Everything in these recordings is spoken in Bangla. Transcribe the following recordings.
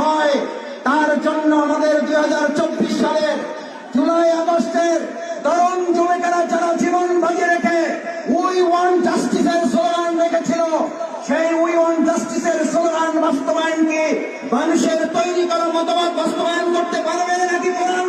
হয়, তার জন্য আমাদের দুই হাজার চব্বিশ সালের জুলাই আগস্টের তরুণ যুবকেরা যারা জীবন বাজি রেখে উই ওয়ান জাস্টিসের স্লোগান রেখেছিল, সেই উই ওয়ান জাস্টিসের স্লোগান বাস্তবায়নকে মানুষের তৈরি করা মতবাদ বাস্তবায়ন করতে পারবে নাকি কোরআন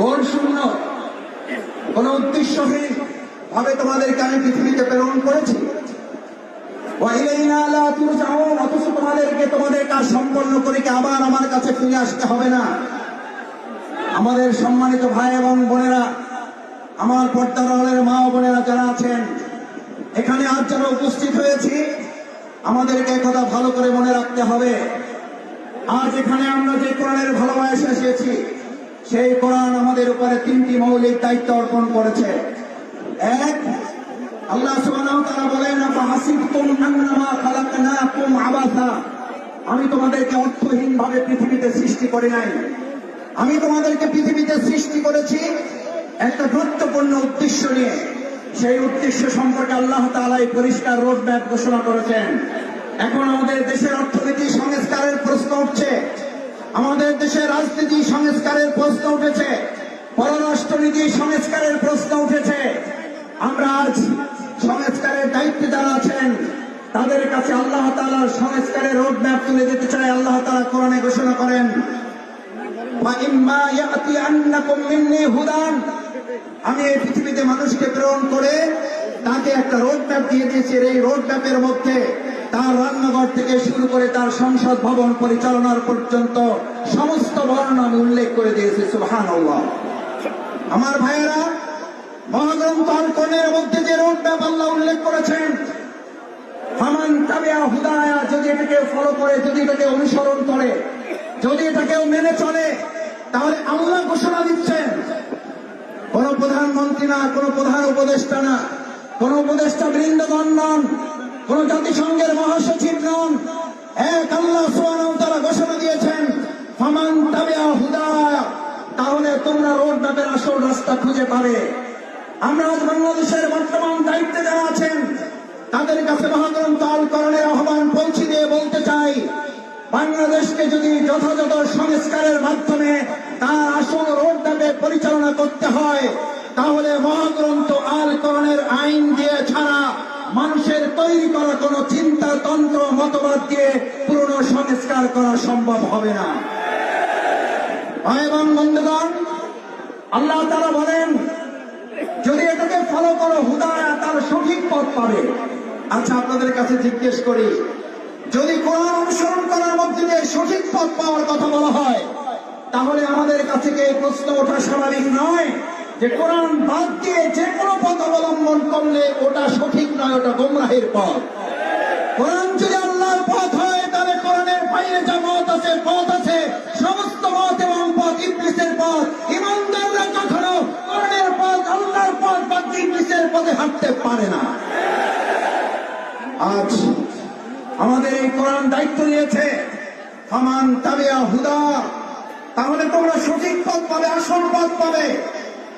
গোল শূন্য। কোন উদ্দেশ্যহীন ভাবে তোমাদেরকে আমি পৃথিবীতে প্রেরণ করেছি। তোমাদেরকে তোমাদের কাজ সম্পন্ন করে আবার আমার কাছে ফিরে আসতে হবে না? আমাদের সম্মানিত ভাই এবং বোনেরা, আমার পর্দার আড়ালের মা বোনেরা যারা আছেন, এখানে আজ যারা উপস্থিত হয়েছি, আমাদেরকে কথা ভালো করে মনে রাখতে হবে। আজ এখানে আমরা যে কোরআনের ভালোবাসা এসেছি সেই কোরআন আমাদের উপরে তিনটি মৌলিক দায়িত্ব অর্পণ করেছে। এক, আল্লাহ সুবহানাহু ওয়া বলেন আবাসা। আমি তোমাদেরকে অর্থহীন ভাবে পৃথিবীতে সৃষ্টি করি নাই। আমি তোমাদেরকে পৃথিবীতে সৃষ্টি করেছি একটা গুরুত্বপূর্ণ উদ্দেশ্য নিয়ে। সেই উদ্দেশ্য সম্পর্কে আল্লাহ তাআলা এই পরিষ্কার রোড ম্যাপ ঘোষণা করেছেন। এখন আমাদের দেশের অর্থনীতি সংস্কারের প্রশ্ন উঠছে। আমাদের দেশে রাজনীতি সংস্কারের প্রশ্ন উঠেছে, পররাষ্ট্রনীতি সংস্কারের প্রশ্ন উঠেছে। আমরা আজ সংস্কারের দায়িত্বে যারা আছেন, তাদের কাছে আল্লাহ তালার সংস্কারের রোড ম্যাপ তুলে দিতে চাই। আল্লাহ তালা কোরআনে ঘোষণা করেন আমি এই পৃথিবীতে মানুষকে প্রেরণ করে তাকে একটা রোড ম্যাপ দিয়ে দিয়েছি। এই রোড ম্যাপের মধ্যে তার রান্নাঘর থেকে শুরু করে তার সংসদ ভবন পরিচালনার পর্যন্ত সমস্ত বর্ণ আমি উল্লেখ করে দিয়েছি সুহান আমার ভাইয়েরা, মহাগ্রন্থ কোরআনের মধ্যে যে রোড ম্যাপ আল্লাহ উল্লেখ করেছেন, ফামান তাবিয়া হুদায়া, যদি এটাকে ফলো করে, যদি এটাকে অনুসরণ করে, যদি এটাকেও মেনে চলে, তাহলে আল্লাহ ঘোষণা দিচ্ছেন, কোন প্রধানমন্ত্রী না, কোন প্রধান উপদেষ্টা না, কোন উপদেষ্টা বৃন্দগণ নন। কোন জাতিসংঘের মহাসচিব নন। এক আল্লাহ তারা ঘোষণা দিয়েছেন, ফামান তাহলে তোমরা রোড ম্যাপের আসল রাস্তা খুঁজে পাবে। আমরা আজ বাংলাদেশের বর্তমান দায়িত্বে যারা আছেন, তাদের কাছে মহাগ্রন্থ আল করণের আহ্বান পৌঁছে দিয়ে বলতে চাই, বাংলাদেশকে যদি যথাযথ সংস্কারের মাধ্যমে তার আসল রোড ম্যাপে পরিচালনা করতে হয়, তাহলে মহাগ্রন্থ আল করণের আইন দিয়ে ছাড়া মানুষের তৈরি করা কোনো চিন্তা, তন্ত্র, মতবাদ দিয়ে পুরনো সংস্কার করা সম্ভব হবে না। এবং বন্ধুগণ, আল্লাহ তারা বলেন, যদি এটাকে ফলো করো, হুদায়া তার সঠিক পথ পাবে। আচ্ছা আপনাদের কাছে জিজ্ঞেস করি, যদি কোরআন অনুসরণ করার মধ্যে দিয়ে সঠিক পথ পাওয়ার কথা বলা হয়, তাহলে আমাদের কাছে প্রশ্ন ওঠা স্বাভাবিক নয়? যে কোরআন বাদ দিয়ে যে কোনো পথ অবলম্বন করলে ওটা সঠিক নয়, ওটা গোমরাহের পথ। কোরআন যদি আল্লাহর পথ হয়, তাহলে কোরআনের বাইরে যা মত আছে, পথ আছে। সমস্ত মত এবং পথ ইবলিসের পথ। ইমানদাররা কখনো কোরআনের পথ, আল্লাহর পথ বা ইবলিসের পথে হাঁটতে পারে না। আজ আমাদের এই কোরআন দায়িত্ব নিয়েছে, ফামান তাবিয়া হুদা। তাহলে তোমরা সঠিক পথ পাবে, আসল পথ পাবে।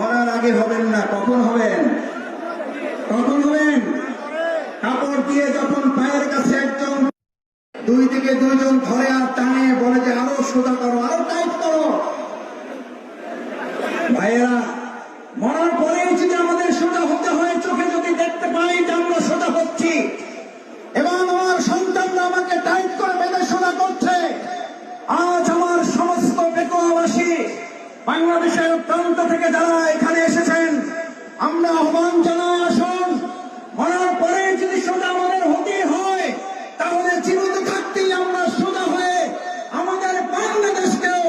মরার আগে হবেন না, কখন হবেন? কখন হবেন? কাপড় দিয়ে যখন পায়ের কাছে একজন দুই থেকে দুইজন ধরে আর টানে, বলে যে আরও সোজা করো, আরও টাইট করো। ভাইয়েরা, মরার পরেই যদি আমাদের সোজা হতে হয়, চোখে যদি দেখতে পাই যে আমরা সোজা হচ্ছি এবং আমার সন্তানরা আমাকে টাইট করে বেঁধে সোজা করছে। আজ আমার সমস্ত বেকুয়াবাসী বাংলাদেশের থেকে যারা এখানে এসেছেন, আমরা আহ্বান জানাই আসুন। মরার পরে যদি সোজা আমাদের হতে হয়, তাহলে জীবিত থাকতেই আমরা সোজা হয়ে আমাদের বাংলাদেশকেও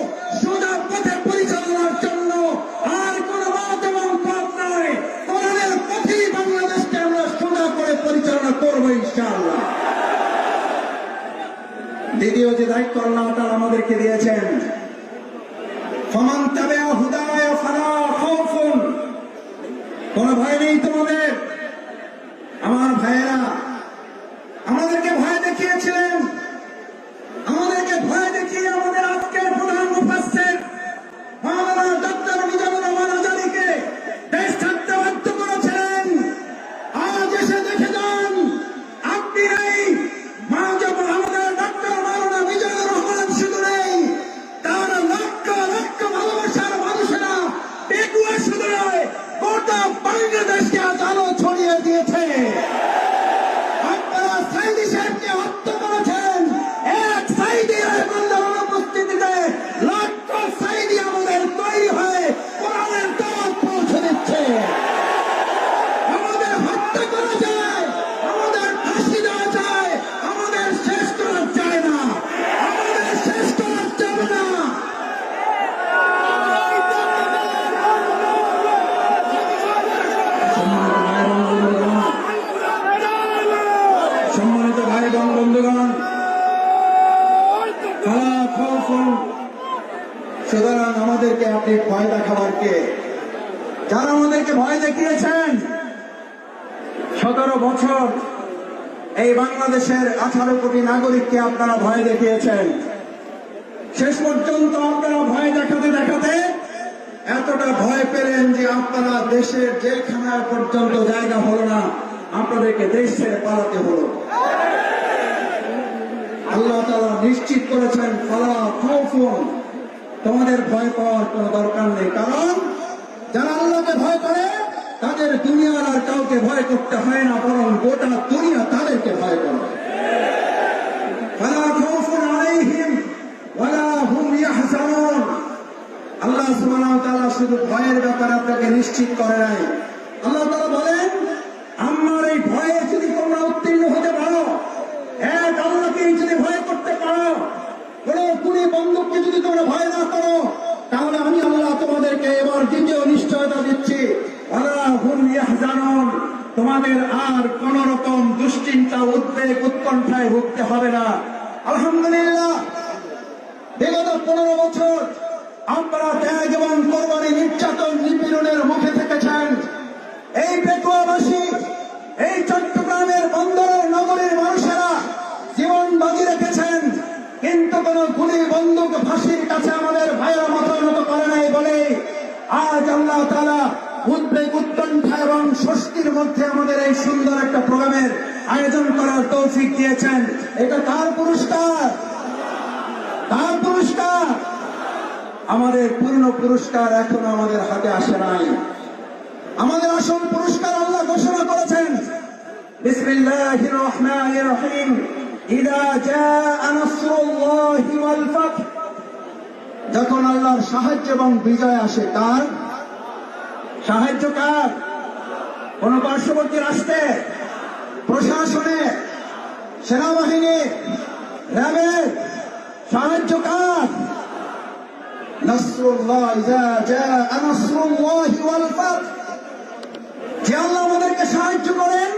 সোজা পথে পরিচালনার জন্য আর কোন মত এবং পথ নয় কোরআনের পথেই বাংলাদেশকে আমরা সোজা করে পরিচালনা করব ইনশাআল্লাহ। দ্বিতীয় যে দায়িত্ব আল্লাহ আমাদেরকে দিয়েছেন আপনি ভয় দেখাবার কে? যারা আমাদেরকে ভয় দেখিয়েছেন, সতেরো বছর এই বাংলাদেশের আঠারো কোটি নাগরিককে আপনারা ভয় দেখিয়েছেন। শেষ পর্যন্ত আপনারা ভয় দেখাতে দেখাতে এতটা ভয় পেলেন যে আপনারা দেশের জেলখানায় পর্যন্ত জায়গা হলো না, আপনাদেরকে দেশ ছেড়ে পালাতে হলো। আল্লাহ তালা নিশ্চিত করেছেন, ফালা খাউফুন। তোমাদের ভয় পাওয়ার কোনো দরকার নেই। কারণ যারা আল্লাহকে ভয় করে, তাদের দুনিয়ার আর কাউকে ভয় করতে হয় না, বরং গোটা দুনিয়া তাদেরকে ভয় করে। আল্লাহ শুধু ভয়ের ব্যাপারে আপনাকে নিশ্চিত করে নাই। আল্লাহ তাআলা বলেন আমার এই ভয়ে যদি তোমরা উত্তীর্ণ হতে পারো এক আল্লাহকে যদি ভয় করতে পারো কোন কুড়ি বন্দুককে যদি তোমরা ভয় না করো। তাহলে আমি আল্লাহ তোমাদেরকে এবার দ্বিতীয় নিশ্চয়তা দিচ্ছি। তোমাদের আর কোন রকম দুশ্চিন্তা, উদ্বেগ উৎকণ্ঠায় ভুগতে হবে না। আলহামদুলিল্লাহ। বিগত পনেরো বছর আমরা ত্যাগ এবং কোরবানি নির্যাতন নিপীড়নের মুখে থেকেছেন। এই পেকুয়াবাসী, এই চট্টগ্রামের বন্দরের নগরীর মানুষেরা জীবন বাজি রেখেছেন কিন্তু কোন গুলি বন্দুক ফাঁসির কাছে আমাদের ভাইয়ের মাথা নত করে নাই বলে আজ আল্লাহ তালা উদ্বেগ উৎকণ্ঠা এবং স্বস্তির মধ্যে আমাদের এই সুন্দর একটা প্রোগ্রামের আয়োজন করার তৌফিক দিয়েছেন। এটা তার পুরস্কার? তার পুরস্কার? আমাদের পূর্ণ পুরস্কার এখনও আমাদের হাতে আসে নাই। আমাদের আসল পুরস্কার আল্লাহ ঘোষণা করেছেন। বিসমিল্লাহির রহমানির রহিম। ইদা জাআ যখন আল্লাহর সাহায্য এবং বিজয় আসে কার সাহায্য কার? কোন পার্শ্ববর্তী রাষ্ট্রে? প্রশাসনে? সেনাবাহিনী? র্যাবের? সাহায্য কার? যে আল্লাহ আমাদেরকে সাহায্য করেন,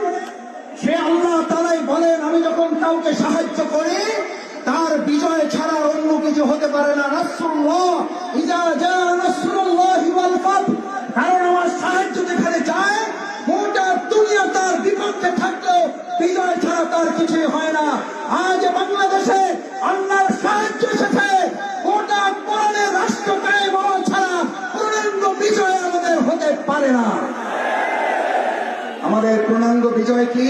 সে আল্লাহ বলেন, আমি যখন কাউকে সাহায্য করি, তার বিজয় ছাড়া অন্য কিছু হতে পারে না। কারণ আমার সাহায্য যেখানে যায় দুনিয়া বিজয় ছাড়া তার কিছুই হয় না। আজ বাংলাদেশে আল্লাহর সাহায্য এসেছে। গোটা কোরআনের রাষ্ট্র ছাড়া পূর্ণাঙ্গ বিজয় আমাদের হতে পারে না। আমাদের পূর্ণাঙ্গ বিজয় কি?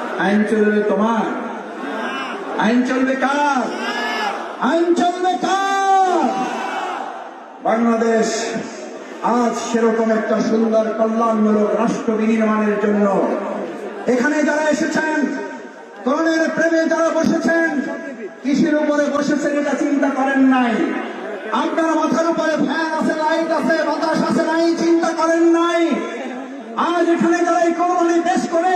আইন চলবে তোমার। আইন চলবে কার? আইন চলবে কার? বাংলাদেশ আজ সেরকম একটা সুন্দর কল্যাণমূলক রাষ্ট্র বিনির্মাণের জন্য এখানে যারা এসেছেন করণের প্রেমে যারা বসেছেন কৃষির উপরে বসেছেন এটা চিন্তা করেন নাই। আপনার মাথার উপরে ফ্যান আছে, লাইট আছে, বাতাস আছে, নাই, চিন্তা করেন নাই। আজ এখানে যারা এই কোরবানি পেশ করে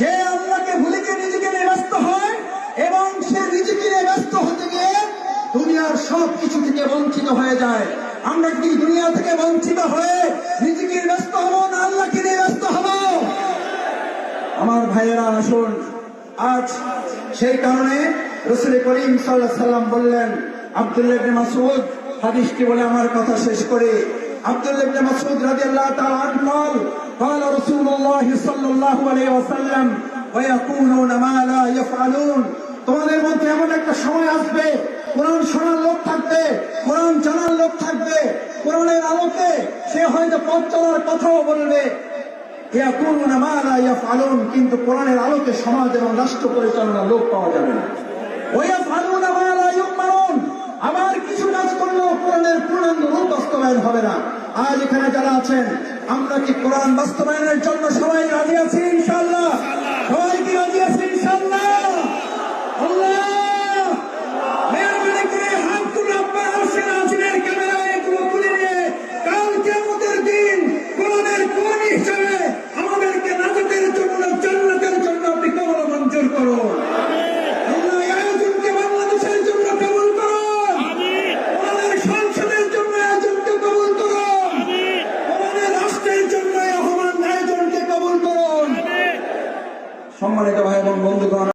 যে আল্লাহকে ভুলে গিয়ে নিজেকে নিয়ে ব্যস্ত হয় এবং সে নিজেকে নিয়ে ব্যস্ত হতে গিয়ে দুনিয়ার সব কিছু থেকে বঞ্চিত হয়ে যায়। আমরা কি দুনিয়া থেকে বঞ্চিত হয়ে নিজেকে ব্যস্ত হব না আল্লাহকে নিয়ে ব্যস্ত হব? আমার ভাইয়েরা, আসুন। আজ সেই কারণে রসুল করিম সাল্লাহ সাল্লাম বললেন, আব্দুল্লাহ মাসউদ, হাদিসটি বলে আমার কথা শেষ করে। আব্দুল্লাহ ইবনে মাসউদ রাদিয়াল্লাহু তাআলা আনহু قال قال رسول الله صلى الله عليه وسلم ويقولون ما لا يفعلون তোমাদের মধ্যে এমন একটা সময় আসবে কোরআন শোনার লোক থাকবে কোরআন জানার লোক থাকবে কোরআনের আলোকে সে হয়তো পথ চলার কথাও বলবে ইয়াকুলুনা মা লা ইয়াফআলুন কিন্তু কোরআনের আলোকে সমাজ এবং রাষ্ট্র পরিচালনার লোক পাওয়া যাবে না ওয়াফআলুনা মা লা ইউমারুন আবার কিছু কাজ করলেও কোরআনের পূর্ণাঙ্গ রূপ বাস্তবায়ন হবে না আজ এখানে যারা আছেন আমরা কি কোরআন বাস্তবায়নের জন্য সবাই রাজি আছি ইনশাল্লাহ সবাই কি রাজি আছি